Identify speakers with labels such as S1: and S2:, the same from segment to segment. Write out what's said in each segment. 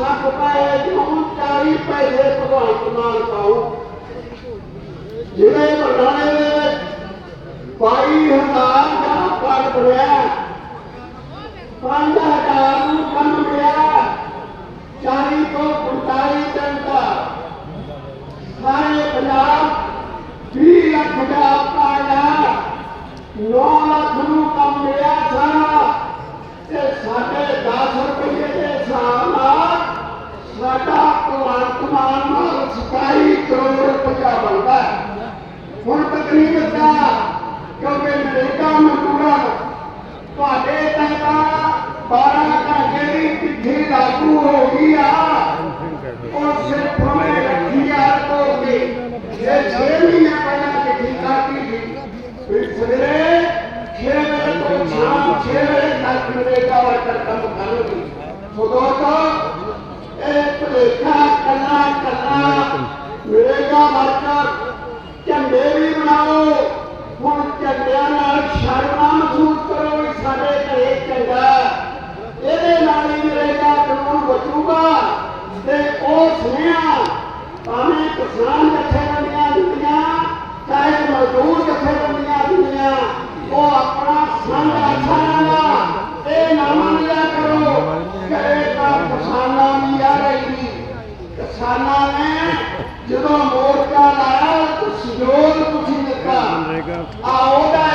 S1: ਰੁਪਏ ਨੂੰ 40 ਪੈਸੇ ਭਗਵੰਤ ਮਾਨ ਪਾਉ ਜਿਹੜੇ ਬਰਨਾਲੇ ਦੇ ਵਿੱਚ 22000 ਦਾ ਕਾਰਡ ਬਣਿਆ। 5000 لاگو ہو گیا۔ اور صرف ہمیں رکھیا کو کے یہ چھ مہینے پہلا کے ٹھیکا کی تھی۔ پھر سویرے چھ بجے تو شام چھ بجے تک میرے گا اور ختم کرو۔ گی تو دوستو ایک لکھا کرنا کرنا۔ ملے گا اور ਕਿਸਾਨ ਜਥੇਬੰਦੀਆਂ ਦਿੰਦੀਆਂ ਚਾਹੇ ਮਜ਼ਦੂਰ ਜਥੇਬੰਦੀਆਂ ਦਿੰਦੀਆਂ ਉਹ ਆਪਣਾ ਸੰਗ ਅੱਛਾ ਇਹ ਨਾ ਲਿਆ ਕਰੋ ਕਰੇ ਤਾਂ ਕਿਸਾਨਾਂ ਦੀ ਆ ਰਹੀ ਕਿਸਾਨਾਂ ਨੇ ਜਦੋਂ ਮੋਰਚਾ ਲਾਇਆ ਸਹਿਯੋਗ ਤੁਸੀਂ ਦਿੱਤਾ ਆ ਉਹਦਾ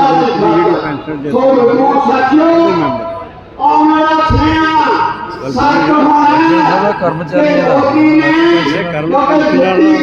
S2: તો લોકો સાથીઓ અમારા
S1: કર્મચારી કર્મચારી